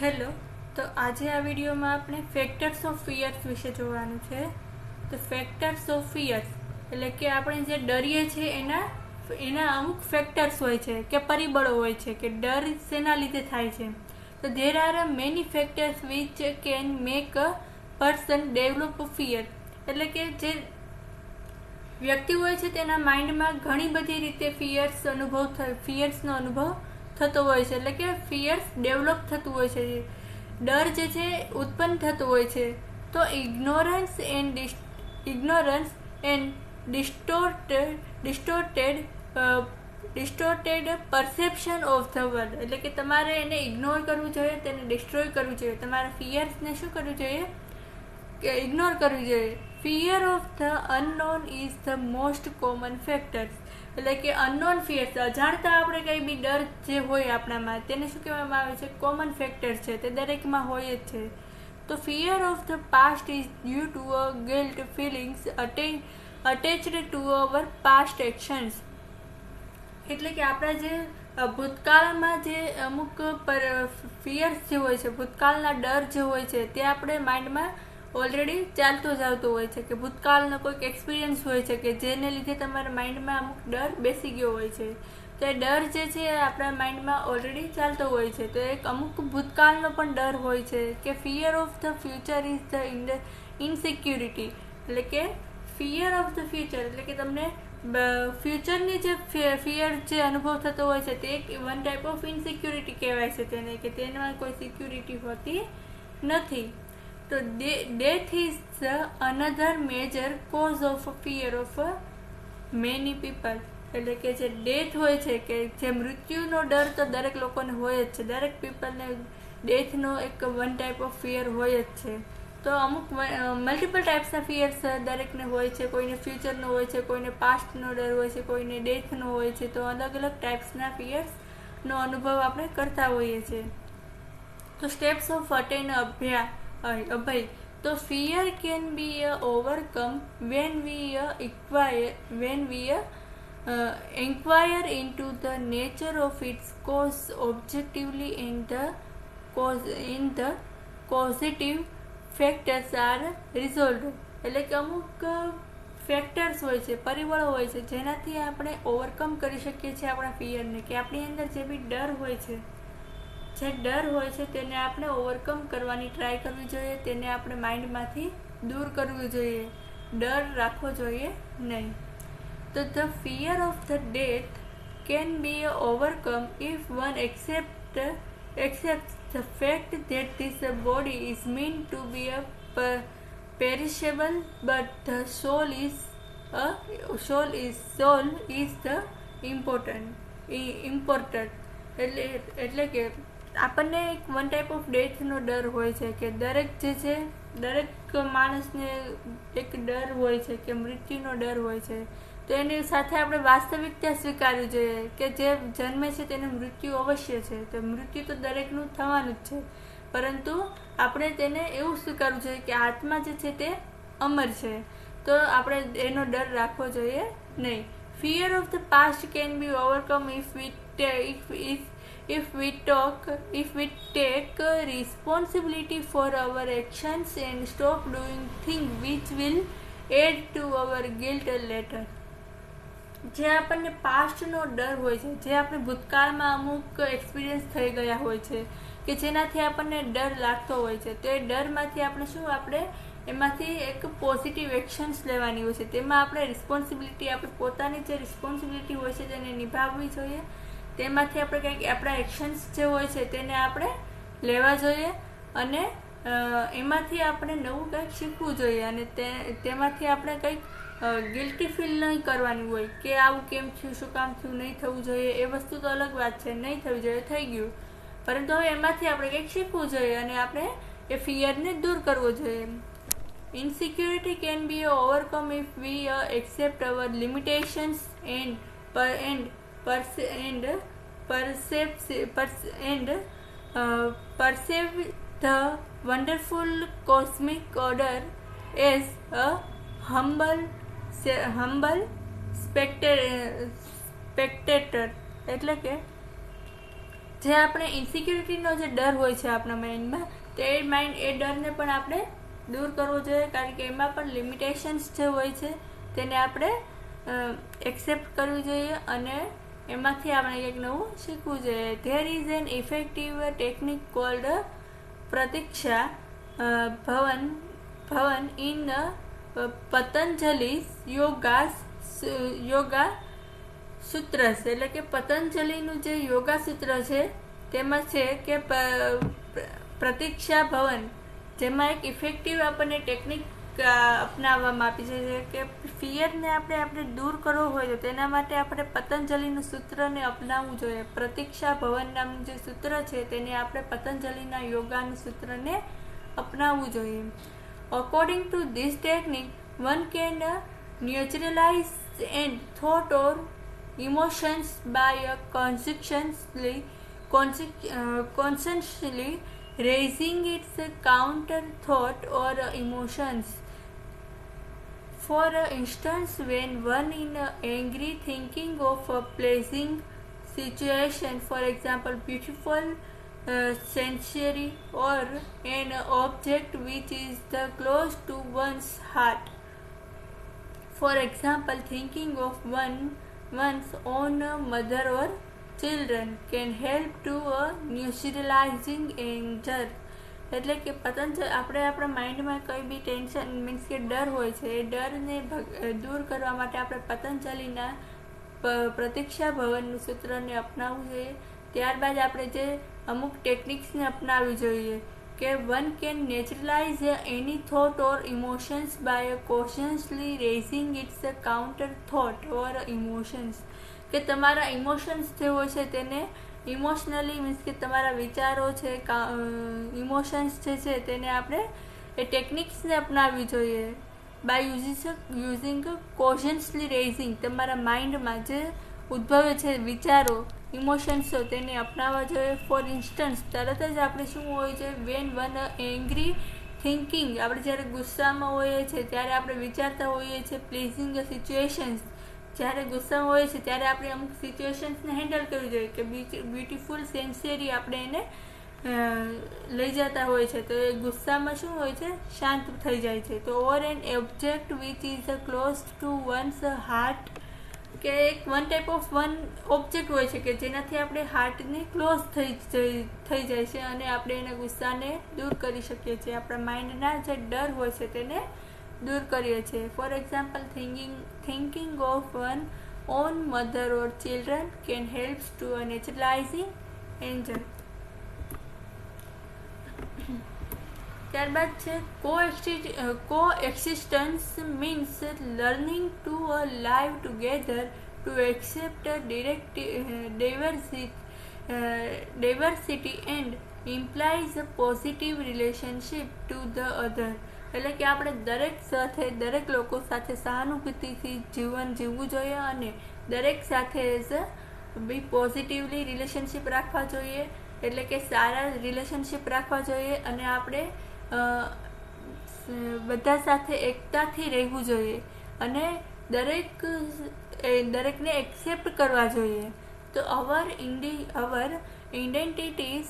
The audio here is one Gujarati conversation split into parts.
હેલો, તો આજે આ વિડીયોમાં આપણે ફેક્ટર્સ ઓફ ફિયર્સ વિશે જોવાનું છે. તો ફેક્ટર્સ ઓફ ફિયર્સ એટલે કે આપણે જે ડરીએ છીએ એના એના અમુક ફેક્ટર્સ હોય છે કે પરિબળો હોય છે કે ડર શેના લીધે થાય છે. તો there are a many factors which can make a person develop fear એટલે કે જે વ્યક્તિ હોય છે તેના માઇન્ડમાં ઘણી બધી રીતે ફિયર્સ અનુભવ ફિયર્સનો અનુભવ થતો હોય છે. એટલે કે ફિયર્સ ડેવલપ થતું હોય છે. ડર જે છે, ઉત્પન્ન થતું હોય છે. તો ignorance and ignorance and distorted distorted distorted perception of the world એટલે કે તમારે એને ઇગ્નોર કરવું જોઈએ, તેને ડિસ્ટ્રોય કરવું જોઈએ. તમારા ફિયર્સને શું કરવું જોઈએ? કે ઇગ્નોર કરવું જોઈએ. Fear of the unknown is the most common factors એટલે કે અનનોન ફિયર્સ અજાણતા આપણે કંઈ બી ડર જે હોય આપણામાં, તેને શું કહેવામાં આવે છે? કોમન ફેક્ટર છે, તે દરેકમાં હોય જ છે. તો fear of the past is due to a guilt feelings attached to our past actions એટલે કે આપણા જે ભૂતકાળમાં જે અમુક પર ફિયર્સ જે હોય છે, ભૂતકાળના ડર જે હોય છે, તે આપણે માઇન્ડમાં ઓલરેડી ચાલતો જ આવતો હોય છે કે ભૂતકાળનો કોઈક એક્સપિરિયન્સ હોય છે કે જેને લીધે તમારા માઇન્ડમાં અમુક ડર બેસી ગયો હોય છે. તો એ ડર જે છે એ આપણા માઇન્ડમાં ઓલરેડી ચાલતો હોય છે. તો એક અમુક ભૂતકાળનો પણ ડર હોય છે કે fear of the future is the insecurity એટલે કે ફિયર ઓફ ધ ફ્યુચર એટલે કે તમને ફ્યુચરની જે ફિયર જે અનુભવ થતો હોય છે તે એક વન ટાઈપ ઓફ ઇનસિક્યુરિટી કહેવાય છે તેને, કે તેમાં કોઈ સિક્યુરિટી હોતી નથી. તો death is the another major cause of fear of many people એટલે કે જે ડેથ હોય છે, કે જે મૃત્યુનો ડર તો દરેક લોકોને હોય જ છે. દરેક પીપલને ડેથનો એક વન ટાઈપ ઓફ ફિયર હોય જ છે. તો અમુક મલ્ટિપલ ટાઈપ્સના ફિયર્સ દરેકને હોય છે. કોઈને ફ્યુચરનો હોય છે, કોઈને પાસ્ટનો ડર હોય છે, કોઈને ડેથનો હોય છે. તો અલગ અલગ ટાઈપ્સના ફિયર્સનો અનુભવ આપણે કરતા હોઈએ છીએ. તો સ્ટેપ્સ ઓફ અટેન અભ્યા. અભય તો fear can be a overcome when we inquire when we inquire into the nature of its cause objectively in the cause, in the causative factors are resolved. એટલે કે અમુક ફેક્ટર્સ હોય છે, પરિબળો હોય છે, જેનાથી આપણે ઓવરકમ કરી શકીએ છીએ આપણા ફિયરને કે આપણી અંદર જે બી ડર હોય છે જે ડર હોય છે તેને આપણે ઓવરકમ કરવાની ટ્રાય કરવી જોઈએ તેને આપણે માઇન્ડમાંથી દૂર કરવું જોઈએ ડર રાખવો જોઈએ નહીં તો the fear of the death can be overcome if one accept accepts the fact that this body is meant to be a perishable but the soul is a soul is soul is the important important એટલે એટલે કે આપણને એક વન ટાઈપ ઓફ ડેથનો ડર હોય છે કે દરેક જે છે, દરેક માણસને એક ડર હોય છે કે મૃત્યુનો ડર હોય છે. તો એની સાથે આપણે વાસ્તવિકતા સ્વીકારવી જોઈએ કે જે જન્મે છે તેને મૃત્યુ અવશ્ય છે. તો મૃત્યુ તો દરેકનું થવાનું જ છે. પરંતુ આપણે તેને એવું સ્વીકારવું જોઈએ કે આત્મા જે છે તે અમર છે. તો આપણે એનો ડર રાખવો જોઈએ નહીં. Fear of the past can be overcome if it if if if we talk, if we take responsibility for our actions and stop doing things which will add to our guilt later. જે આપણને પાસ્ટનો ડર હોય છે, જે આપણે ભૂતકાળમાં અમુક એક્સપિરિયન્સ થઈ ગયા હોય છે, કે જેનાથી આપણને ડર લાગતો હોય છે, તો એ ડરમાંથી આપણે શું આપણે એમાંથી એક પોઝિટિવ એક્શન્સ લેવાની હોય છે. તેમાં આપણે રિસ્પોન્સિબિલિટી આપણે પોતાની જે રિસ્પોન્સિબિલિટી હોય છે તેને નિભાવવી જોઈએ. તેમાંથી આપણે કંઈક આપણા એક્શન્સ જે હોય છે તેને આપણે લેવા જોઈએ અને એમાંથી આપણે નવું કંઈક શીખવું જોઈએ અને તે, તેમાંથી આપણે કંઈક ગિલ્ટી ફીલ નહીં કરવાની હોય કે આવું કેમ થયું, શું કામ થયું, નહીં થવું જોઈએ, એ વસ્તુ તો અલગ વાત છે, નહીં થવી જોઈએ, થઈ ગયું. પરંતુ હવે એમાંથી આપણે કંઈક શીખવું જોઈએ અને આપણે એ ફિયરને દૂર કરવો જોઈએ. Insecurity can be overcome if we accept our limitations and per and and and and uh, perceive the wonderful cosmic order as a humble humble spectator એટલે કે જે આપણે ઇન્સિક્યુરિટીનો જે ડર હોય છે આપણા માઇન્ડમાં તે માઇન્ડ એ ડરને પણ આપણે દૂર કરવો જોઈએ કારણ કે એમાં પણ લિમિટેશન્સ જે હોય છે તેને આપણે એક્સેપ્ટ કરવું જોઈએ અને એમાંથી આપણે કંઈક નવું શીખવું જોઈએ. There is an effective technique called Pratiksha Bhavan Bhavan in Patanjali yoga yoga સૂત્રસ. એટલે કે પતંજલિનું જે યોગા સૂત્ર છે, તેમાં છે કે પ્રતીક્ષા ભવન. જેમાં એક ઇફેક્ટિવ આપણને ટેકનિક અપનાવવામાં આપી છે કે ફિયરને આપણે આપણે દૂર કરવો હોય તો તેના માટે આપણે પતંજલિનું સૂત્રને અપનાવવું જોઈએ. પ્રતીક્ષા ભવન નામનું જે સૂત્ર છે તેને આપણે પતંજલિના યોગાનું સૂત્રને અપનાવવું જોઈએ. According to this technique one can neutralise and thought or emotions by consciously consciously raising its counter thought or emotions. For instance, when one in angry thinking of a pleasing situation, for example, beautiful uh, or an object which is the close to one's heart. For example, thinking of one one's own mother or children can help to a neutralizing anger. એટલે કે પતંજલિ આપણે આપણા માઇન્ડમાં કંઈ બી ટેન્શન મીન્સ કે ડર હોય છે, એ ડરને દૂર કરવા માટે આપણે પતંજલિના પ્રતીક્ષા ભવનનું સૂત્રને અપનાવવું જોઈએ. ત્યારબાદ આપણે જે અમુક ટેકનિક્સને અપનાવવી જોઈએ કે one can naturalise any thought or emotions by consciously raising its a counter thought or emotions કે તમારા ઇમોશન્સ જે હોય છે તેને ઇમોશનલી મીન્સ કે તમારા વિચારો છે ઇમોશન્સ જે છે તેને આપણે એ ટેકનિક્સને અપનાવવી જોઈએ. By using using consciously raising તમારા માઇન્ડમાં જે ઉદ્ભવે છે વિચારો ઇમોશન્સો તેને અપનાવવા જોઈએ. ફોર ઇન્સ્ટન્સ તરત જ આપણે શું હોય છે વેન વન એંગ્રી થિંકિંગ આપણે જ્યારે ગુસ્સામાં હોઈએ છીએ, ત્યારે આપણે વિચારતા હોઈએ છીએ પ્લેઝિંગ સિચ્યુએશન્સ જ્યારે ગુસ્સામાં હોય છે, ત્યારે આપણે અમુક સિચ્યુએશન્સને હેન્ડલ કરવી જોઈએ કે બ્યુટીફુલ સેન્સરી આપણે એને લઈ જતા હોય છે. તો એ ગુસ્સામાં શું હોય છે? શાંત થઈ જાય છે. તો or an object which is a close to one's heart કે એક one type of one object હોય છે કે જેનાથી આપણે હાર્ટને ક્લોઝ થઈ થઈ જાય છે અને આપણે એના ગુસ્સાને દૂર કરી શકીએ છીએ. આપણા માઇન્ડના જે ડર હોય છે તેને દૂર કરીએ છીએ for example thinking thinking of one on mother or children can helps to a naturalising angel ત્યારબાદ છે coexistence means learning to a live together to accept direct diversity and implies a positive relationship to the other એટલે કે આપણે દરેક સાથે, દરેક લોકો સાથે સહાનુભૂતિથી જીવન જીવવું જોઈએ અને દરેક સાથે એઝ બી પોઝિટિવલી રિલેશનશિપ રાખવા જોઈએ. એટલે કે સારા રિલેશનશિપ રાખવા જોઈએ અને આપણે બધા સાથે એકતાથી રહેવું જોઈએ અને દરેક દરેકને એક્સેપ્ટ કરવા જોઈએ. તો our indi our identities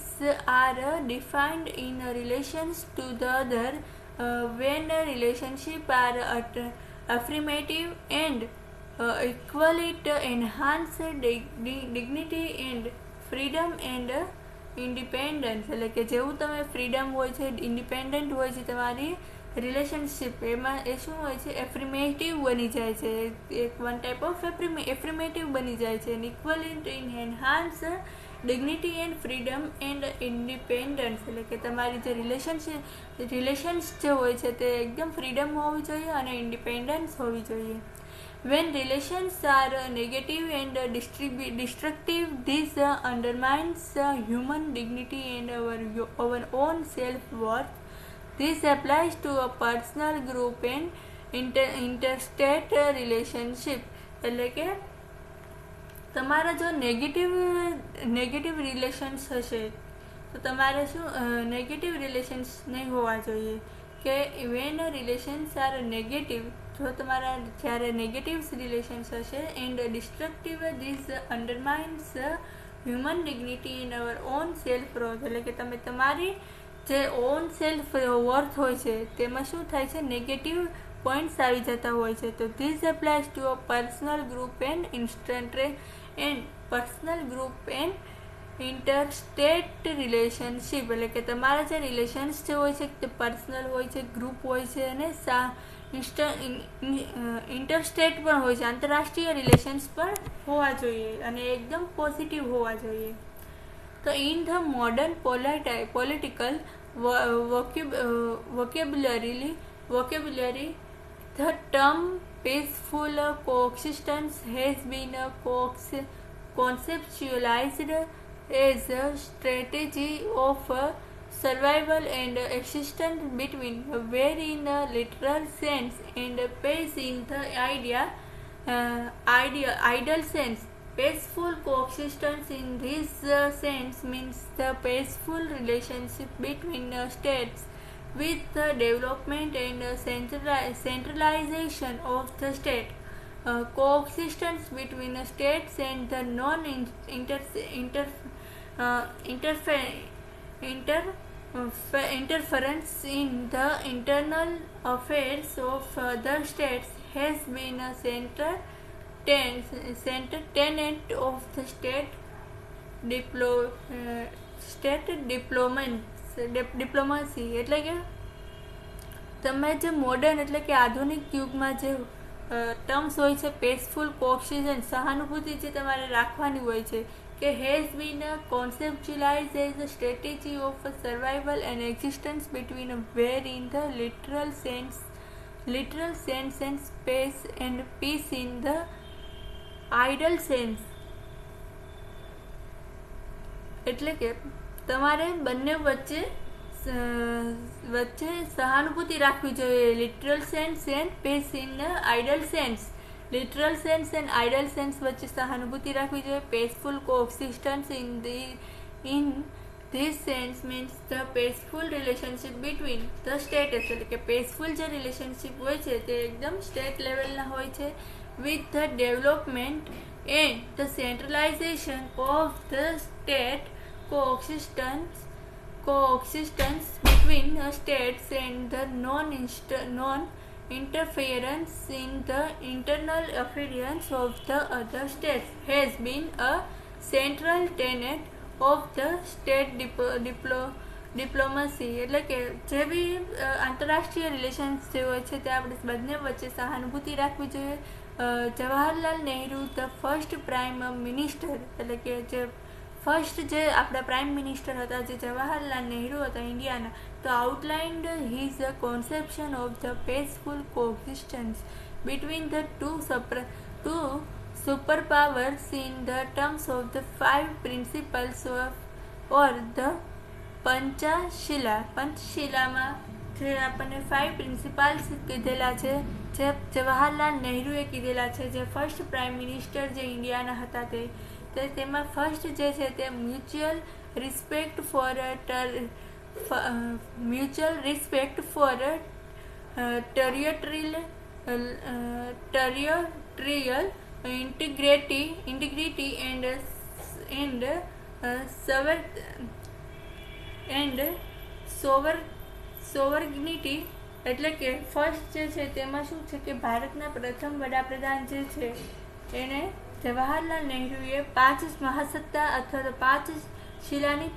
are defined in relations to the other uh, when a relationship are at affirmative and uh, equally to enhance dig- di- dignity and freedom and independence એટલે કે જેવું તમે ફ્રીડમ હોય છે ઇન્ડિપેન્ડન્ટ હોય છે તમારી રિલેશનશિપ એમાં એ શું હોય છે? એફ્રિમેટિવ બની જાય છે. એક વન ટાઈપ ઓફ એફ્રિમેટિવ બની જાય છે. And equal in enhance dignity and freedom and independence એટલે કે તમારી જે રિલેશનશિપ રિલેશન્સ જે હોય છે તે એકદમ ફ્રીડમ હોવી જોઈએ અને ઇન્ડિપેન્ડન્સ હોવી જોઈએ uh, negative and uh, distribu- destructive this uh, undermines uh, human dignity and our our own self-worth this applies to a personal group and inter interstate uh, relationship એટલે કે તમારા જો નેગેટિવ નેગેટિવ રિલેશન્સ હશે, તો તમારે શું નેગેટિવ રિલેશન્સ નહીં હોવા જોઈએ. કે વેન રિલેશન્સ આર નેગેટિવ જો તમારા જ્યારે નેગેટિવ રિલેશન્સ હશે and destructive this undermines human dignity in our own self growth એટલે કે તમે તમારી જે ઓન સેલ્ફ વર્થ હોય છે, તેમાં શું થાય છે? નેગેટિવ પોઈન્ટ્સ આવી જતા હોય છે. તો this applies to a personal group and instant and personal group and interstate relationship એટલે કે તમારા જે રિલેશન્સ જે હોય છે તે પર્સનલ હોય છે ગ્રુપ હોય છે અને સા ઇન્ટરસ્ટેટ પણ હોય છે. આંતરરાષ્ટ્રીય રિલેશન્સ પણ હોવા જોઈએ અને એકદમ પોઝિટિવ હોવા જોઈએ. તો in the modern political vocabulary vocabulary the term peaceful coexistence has been conceptualized as a strategy of survival and existence between where in a literal sense and pace in the idea uh, idea ideal sense. Peaceful coexistence in this uh, sense means the peaceful relationship between uh, states with the development and centrali- centralization of the state. Uh, coexistence between the states and the non inter inter uh, interfe- inter uh, interference in the internal affairs of other states has been a center ten, center tenet of the state diplo uh, state diplomat diplomacy એટલે કે તમે જે મોડર્ન એટલે કે આધુનિક યુગમાં જે ટર્મ્સ હોય છે પેસફુલ કોક્સિજન સહાનુભૂતિ જે તમારે રાખવાની હોય છે, કે has been a conceptualise as a strategy of survival and existence between a war in the literal sense literal sense and space and peace in the ideal sense એટલે કે તમારે બંને વચ્ચે વચ્ચે સહાનુભૂતિ રાખવી જોઈએ. Literal sense and peace in ideal sense literal sense and ideal sense વચ્ચે સહાનુભૂતિ રાખવી જોઈએ. Peaceful coexistence in the in this sense means the peaceful relationship between the states એટલે કે પેસફુલ જે રિલેશનશિપ હોય છે, તે એકદમ સ્ટેટ લેવલના હોય છે. With the development and the centralisation of the state coexistence coexistence between the states and the non non interference in the internal affairs of the other states has been a central tenet of the state diplo, diplo, diplomacy એટલે કે જે બી આંતરરાષ્ટ્રીય રિલેશન્સ જે હોય છે તે આપણે બંને વચ્ચે સહાનુભૂતિ રાખવી જોઈએ Jawaharlal Nehru the first prime minister એટલે કે જે ફર્સ્ટ જે આપણા પ્રાઇમ મિનિસ્ટર હતા, જે જવાહરલાલ નહેરુ હતા ઇન્ડિયાના તો outlined his conception of the peaceful coexistence between the two super two super powers in the terms of the five principles of or the Panchsheel પંચશિલામાં જે આપણને ફાઇવ પ્રિન્સિપાલ્સ કીધેલા છે, જે જવાહરલાલ નહેરુએ કીધેલા છે, જે ફર્સ્ટ પ્રાઇમ મિનિસ્ટર જે ઇન્ડિયાના હતા તે. તે તેમાં ફર્સ્ટ જે છે તે mutual respect for mutual respect for territorial territorial integrity integrity and and sover and sover sovereignty એટલે કે ફર્સ્ટ જે છે તેમાં શું છે કે ભારતના પ્રથમ વડાપ્રધાન જે છે, એને જવાહરલાલ નહેરુએ પાંચ મહાસત્તા અથવા તો પાંચ શિલાની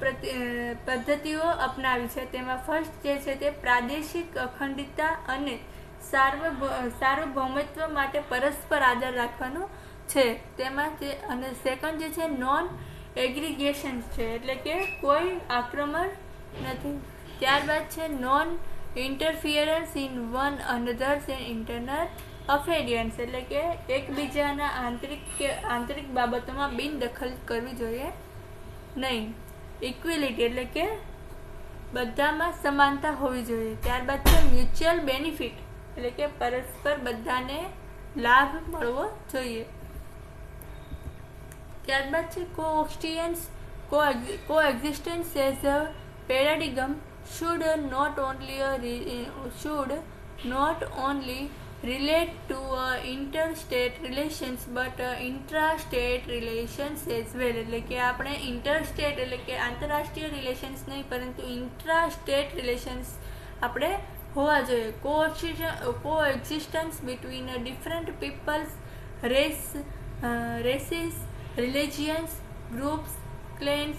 પદ્ધતિઓ અપનાવી છે. તેમાં ફર્સ્ટ જે છે તે પ્રાદેશિક અખંડિતતા અને સાર્વ સાર્વભૌમત્વ માટે પરસ્પર આદર રાખવાનો છે. તેમાં તે અને સેકન્ડ જે છે નોન એગ્રીગેશન છે. એટલે કે કોઈ આક્રમણ નથી. ત્યારબાદ છે non interference in one another's and internal affairs એટલે કે એકબીજાના આંતરિક કે આંતરિક બાબતોમાં બિનદખલ કરવી જોઈએ નહીં. ઇક્વિલિટી એટલે કે બધામાં સમાનતા હોવી જોઈએ. ત્યારબાદ છે મ્યુચ્યુઅલ બેનિફિટ એટલે કે પરસ્પર બધાને લાભ મળવો જોઈએ. ત્યારબાદ છે coexistence coexistence as a paradigm should not only should not only relate to uh, interstate relations but uh, intrastate relations as well એટલે કે આપણે interstate એટલે કે આંતરરાષ્ટ્રીય રિલેશન્સ નહીં પરંતુ intrastate relations આપણે હોવા જોઈએ coexistence between different peoples race races religions groups clans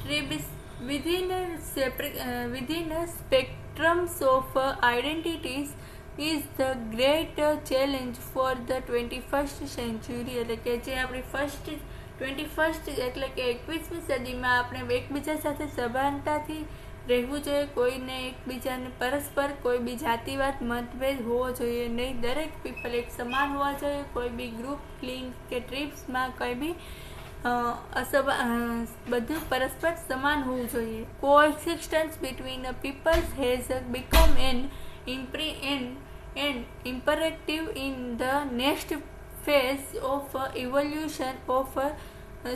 tribes within a separ- uh, within a the great challenge for the twenty first challenge for the 21st century. એટલે કે જે આપણી ફર્સ્ટ ટ્વેન્ટી ફર્સ્ટ એટલે કે એકવીસમી સદીમાં આપણે એકબીજા સાથે સભાનતાથી રહેવું જોઈએ. કોઈને એકબીજાને પરસ્પર કોઈ બી જાતિવાદ, મતભેદ હોવો જોઈએ નહીં. દરેક પીપલ એક સમાન હોવા જોઈએ. કોઈ બી ગ્રુપ ક્લીન કે ટ્રીપ્સમાં કોઈ બી બધું પરસ્પર સમાન હોવું જોઈએ. Coexistence between peoples has become and an and imperative in the next phase of uh, evolution of uh,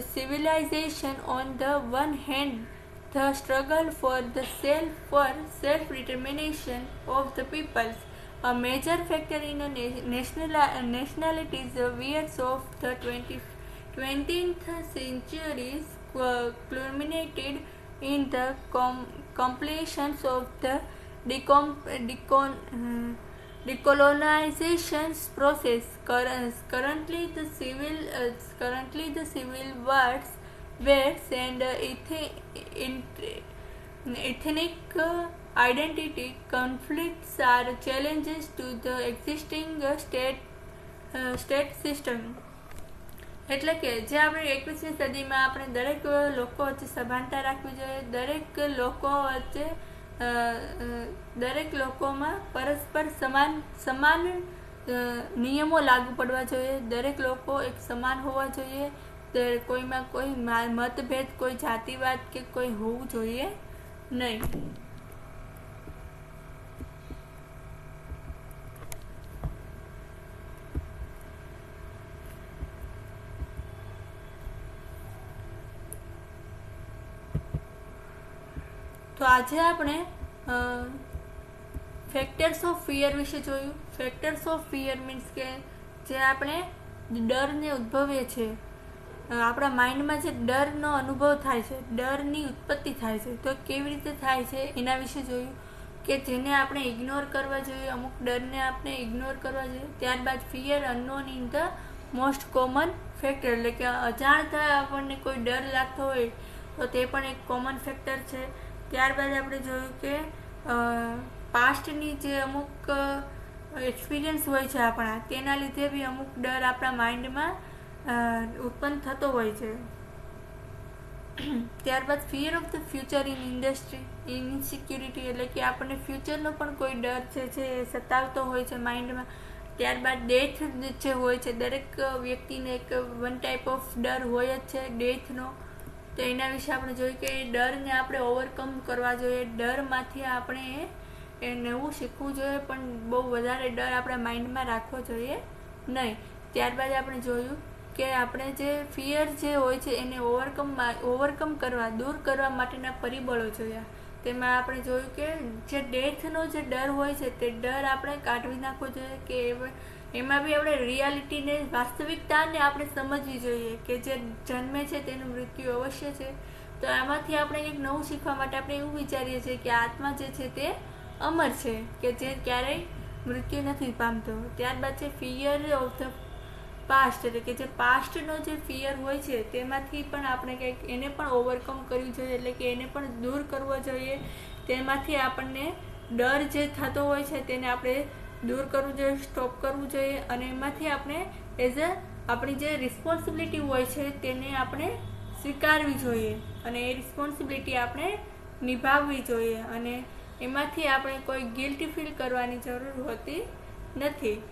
civilization. On the one hand the struggle for the self for self determination of the peoples. A major factor in a national nationalities uh, years of the 20, 20th century uh, culminated in the com- completions of the uh, the civil uh, currently the civil wars wars and uh, ethnic uh, identity conflicts are challenges to the existing uh, state uh, state system એટલે કે જે આપણે એકવીસમી સદીમાં આપણે દરેક લોકો વચ્ચે સભાનતા રાખવી જોઈએ દરેક લોકો વચ્ચે દરેક લોકોમાં પરસ્પર સમાન સમાન નિયમો લાગુ પડવા જોઈએ. દરેક લોકો એક સમાન હોવા જોઈએ. કોઈમાં કોઈ મતભેદ, કોઈ જાતિવાદ કે કોઈ હોવું જોઈએ નહીં. તો આજે આપણે ફેક્ટર્સ ઓફ ફિયર વિશે જોયું. ફેક્ટર્સ ઓફ ફિયર મીન્સ કે જે આપણે ડરને ઉદ્ભવીએ છીએ. આપણા માઇન્ડમાં જે ડરનો અનુભવ થાય છે, ડરની ઉત્પત્તિ થાય છે, તો કેવી રીતે થાય છે એના વિશે જોયું. કે જેને આપણે ઇગ્નોર કરવા જોઈએ, અમુક ડરને આપણે ઇગ્નોર કરવા જોઈએ, ત્યારબાદ fear unknown in the most common factor એટલે કે અજાણતા આપણને કોઈ ડર લાગતો હોય, તો તે પણ એક કોમન ફેક્ટર છે. ત્યારબાદ આપણે જોયું કે પાસ્ટની જે અમુક એક્સપિરિયન્સ હોય છે આપણા, તેના લીધે બી અમુક ડર આપણા માઇન્ડમાં ઉત્પન્ન થતો હોય છે. ત્યારબાદ fear of the future in industry insecurity એટલે કે આપણને ફ્યુચરનો પણ કોઈ ડર છે જે સતાવતો હોય છે માઇન્ડમાં ત્યારબાદ ડેથ જે હોય છે, દરેક વ્યક્તિને એક વન ટાઈપ ઓફ ડર હોય જ છે ડેથનો તો એના વિશે આપણે જોયું કે ડરને આપણે ઓવરકમ કરવા જોઈએ. ડરમાંથી આપણે એ નવું શીખવું જોઈએ, પણ બહુ વધારે ડર આપણા માઇન્ડમાં રાખવો જોઈએ નહીં. ત્યારબાદ આપણે જોયું કે આપણે જે ફિયર જે હોય છે એને ઓવરકમ ઓવરકમ કરવા, દૂર કરવા માટેના પરિબળો જોયા. તેમાં આપણે જોયું કે જે ડેથનો જે ડર હોય છે, તે ડર આપણે કાઢવી નાખવો જોઈએ કે એમાં બી આપણે રિયાલિટીને, વાસ્તવિકતાને આપણે સમજવી જોઈએ કે જે જન્મે છે તેનું મૃત્યુ અવશ્ય છે. તો આમાંથી આપણે એક નવું શીખવા માટે આપણે એવું વિચારીએ છીએ કે આત્મા જે છે તે અમર છે, કે જે ક્યારેય મૃત્યુ નથી પામતો. ત્યારબાદ છે ફિયર ઓફ ધ પાસ્ટ એટલે કે જે પાસ્ટનો જે ફિયર હોય છે, તેમાંથી પણ આપણે કંઈક એને પણ ઓવરકમ કરવું જોઈએ. એટલે કે એને પણ દૂર કરવો જોઈએ. તેમાંથી આપણને ડર જે થતો હોય છે, તેને આપણે દૂર કરવું જોઈએ સ્ટોપ કરવું જોઈએ. અને એમાંથી આપણે એઝ અ આપણી જે રિસ્પોન્સિબિલિટી હોય છે, તેને આપણે સ્વીકારવી જોઈએ. અને એ રિસ્પોન્સિબિલિટી આપણે નિભાવવી જોઈએ. અને એમાંથી આપણે કોઈ ગિલ્ટી ફીલ કરવાની જરૂર હોતી નથી.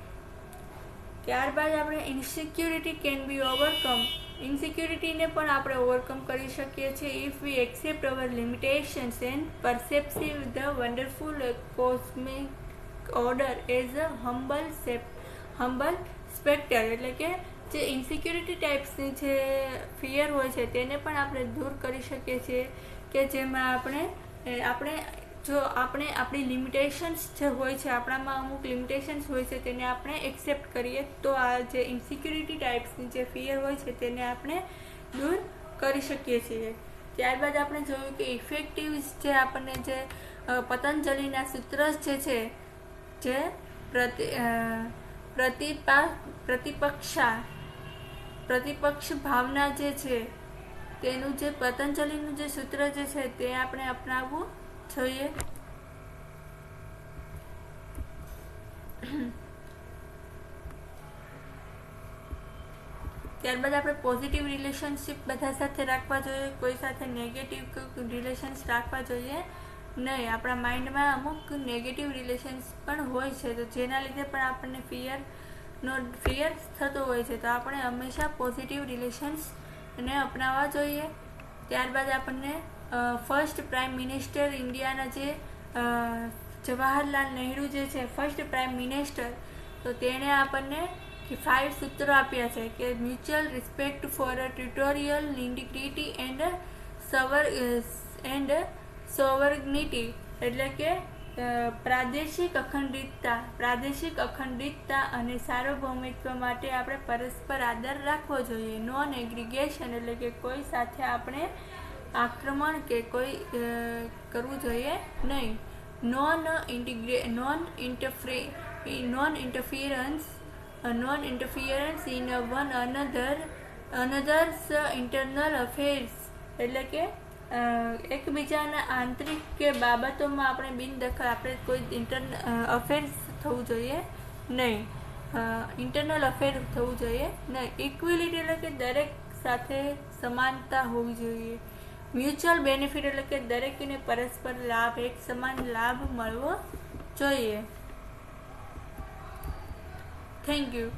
ત્યારબાદ આપણે ઇન્સિક્યુરિટી કેન બી ઓવરકમ ઇન્સિક્યુરિટીને પણ આપણે ઓવરકમ કરી શકીએ છીએ if we accept our limitations and perceptive the wonderful cosmic order as a humble spec humble spectre એટલે કે જે ઇન્સિક્યુરિટી ટાઈપ્સની જે ફિયર હોય છે, તેને પણ આપણે દૂર કરી શકીએ છીએ કે જેમાં આપણે આપણે જો આપણે આપણી લિમિટેશન્સ જે હોય છે, આપણામાં અમુક લિમિટેશન્સ હોય છે, તેને આપણે એક્સેપ્ટ કરીએ, તો આ જે ઇન્સિક્યુરિટી ટાઈપ્સની જે ફિયર હોય છે, તેને આપણે દૂર કરી શકીએ છીએ. ત્યારબાદ આપણે જોયું કે ઇફેક્ટિવ જે આપણને જે પતંજલિના સૂત્ર જે છે, જે પ્રતિ પ્રતિપા, પ્રતિપક્ષા, પ્રતિપક્ષ ભાવના જે છે, તેનું જે પતંજલિનું જે સૂત્ર જે છે, તે આપણે અપનાવવું જોઈએ ત્યારબાદ આપણે પોઝિટિવ રિલેશનશિપ બધા સાથે રાખવા જોઈએ, કોઈ સાથે નેગેટિવ રિલેશન્સ રાખવા જોઈએ? નહીં, આપણા માઇન્ડમાં અમુક નેગેટિવ રિલેશન્સ પણ હોય છે, તો જેના લીધે પણ આપણને ફિયરનો ફિયર થતો હોય છે, તો આપણે હંમેશા પોઝિટિવ રિલેશન્સ ને અપનાવવા જોઈએ. ત્યારબાદ આપણને ફર્સ્ટ પ્રાઇમ મિનિસ્ટર ઇન્ડિયાના જે જવાહરલાલ નહેરુ જે છે ફર્સ્ટ પ્રાઇમ મિનિસ્ટર તો તેણે આપણને ફાઇવ સૂત્રો આપ્યા છે કે mutual respect for a tutorial integrity and sover and sovereignty એટલે કે પ્રાદેશિક અખંડિતતા પ્રાદેશિક અખંડિતતા અને સાર્વભૌમિત્વ માટે આપણે પરસ્પર આદર રાખવો જોઈએ. નોન એગ્રીગેશન એટલે કે કોઈ સાથે આપણે આક્રમણ કે કોઈ કરવું જોઈએ નહીં. Non integra non interfere non interference non interference in one another another's internal affairs એટલે કે એકબીજાના આંતરિક કે બાબતોમાં આપણે બિનદખલ આપણે કોઈ ઇન્ટર અફેર્સ થવું જોઈએ નહીં. ઇન્ટરનલ અફેર થવું જોઈએ નહીં. ઇક્વિલિટી એટલે કે દરેક સાથે સમાનતા હોવી જોઈએ. મ્યુચ્યુઅલ બેનિફિટ એટલે કે દરેકને પરસ્પર લાભ એક સમાન લાભ મળવો જોઈએ. Thank you